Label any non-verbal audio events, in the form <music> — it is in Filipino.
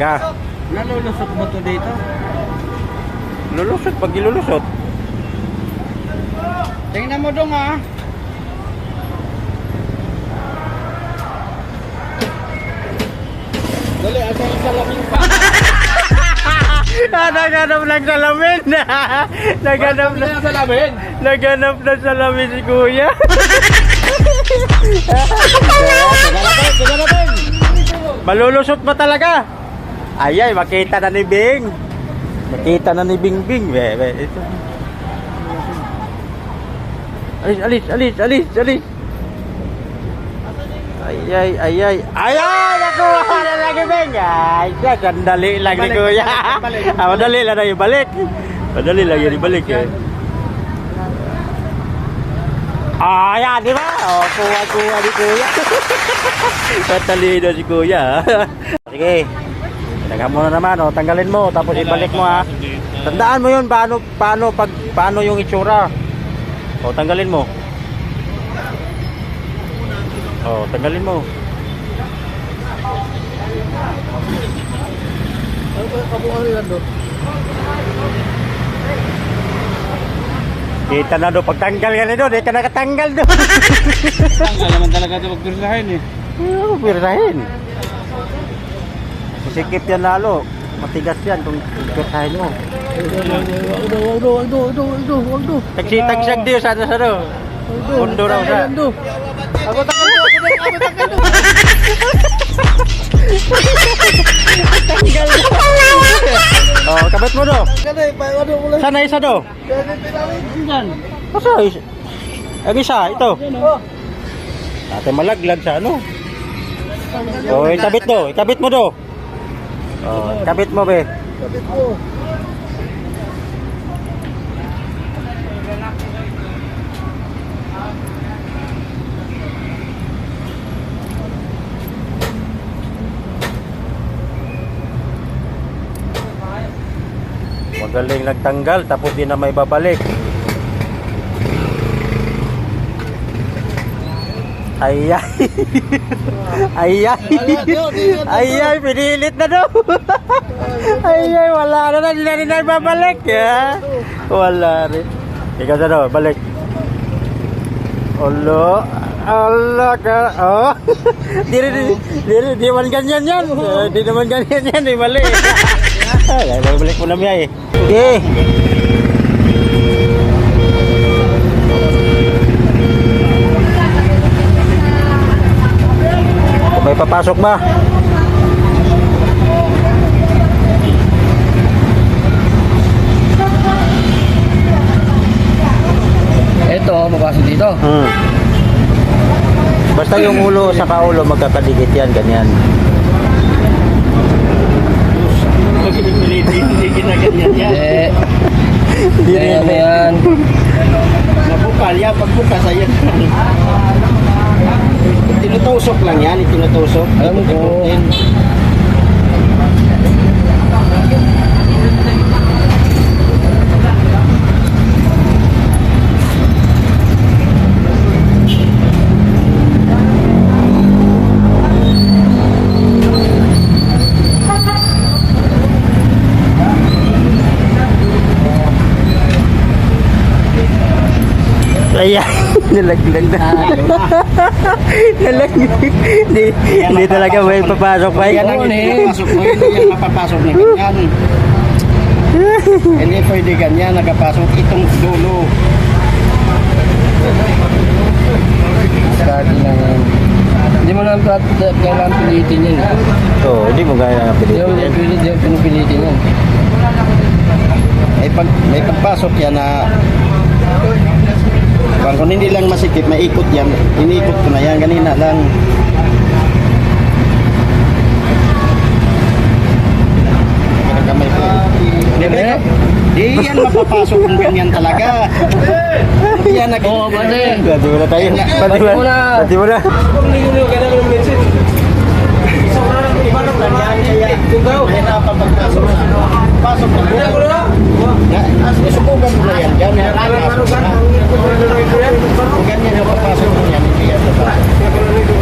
talaga. Nalulusot mo to dito? Lulusot pag ilulusot. Tingnan mo dong ah. Dali, asa yung salamin pa? <laughs> ah, naghanap ng salamin. <laughs> naghanap na, salamin? naghanap ng salamin si kuya. <laughs> Malulusot mo talaga. Ay, ay, makita na ni Bing. Makita na ni Bing Bing. Be, be, ito. Alis, alis, alis, alis, alis. Ay, ay, ay, ay. Ay, ay, nakuha na lagi, Bing. Ay, sandali lang ni Kuya. <laughs> Ah, madali lang na yung balik. Madali lang yun ibalik eh. Ah, yan, di ba? Oh, kuha-kuha ni Kuya. <laughs> Tatalino si Kuya. <laughs> Sige. Tanggalin mo na naman, oh. tanggalin mo, tapos ibalik mo ha. Tandaan mo yun, paano, paano, pag, paano yung itsura. O, tanggalin mo. O, tanggalin mo. Kita na doon, pagtanggal ka na doon, di ka nakatanggal doon. Tanggal naman talaga ito magpirsahin eh. <laughs> Oo, pirsahin. Sisikip yan lalo. Matigas yan kung pirsahin mo. Tagsitagsag diyo sana sa do. Mundo raw sa. Ako takal do, ako takal, do. Oh, kabit mo do. Sana isa do. Asa isa? Ang isa, ito. Ate malaglag sa ano. Oh, ikabit do. Ikabit mo do. Oh, kabit mo be. Kapit mo. Magaling nagtanggal tapos di na may babalik. Ay ay. Ay ay. Ay ay, pinilit na daw. Ay ay, wala na na, di na rin na babalik. Ya. Wala rin. Ikaw sa daw, balik. Olo. Allah ka. Oh. di rin, di rin, di man ganyan yan. Di naman ganyan yan, di. Ay, balik mo na miya eh. Okay. May papasok ba? Ito, mapasok dito. Hmm. Basta yung ulo sa kaulo magkakadikit yan, ganyan. Hindi ginaganyan yan. Eh, Hindi eh, ano rin. yan? Nabukal yan, pagbukas ayan. Tinutusok lang yan, tinutusok. Alam ko. Ayan, nalaglag na. <laughs> nalaglag. Hindi, hindi talaga may papasok pa. Yan ang ipapasok <laughs> mo, hindi yan mapapasok na ganyan. Hindi pwede ganyan, nagapasok itong dulo. Start lang. Hindi mo lang kat- kailangan pilitin yan. Oo, oh, hindi mo mo pilitin. pilit, hindi mo pinipilitin yan. May, pag, may pagpasok yan na Bang, kung hindi lang masikip, maikot yan. Iniikot ko na yan. Ganina lang. Kamay ko. Di, Hindi. di yan mapapasok kung ganyan talaga. Hindi yan nag- Oo, bate. Pati mo na. Pati mo na. Pati mo na. Mahirapan pagpasok. Pasok na buo. Na, susubukan mo na yan. Yan, yan. Pasok na. Ganyan ang papasok mo yan, hindi yan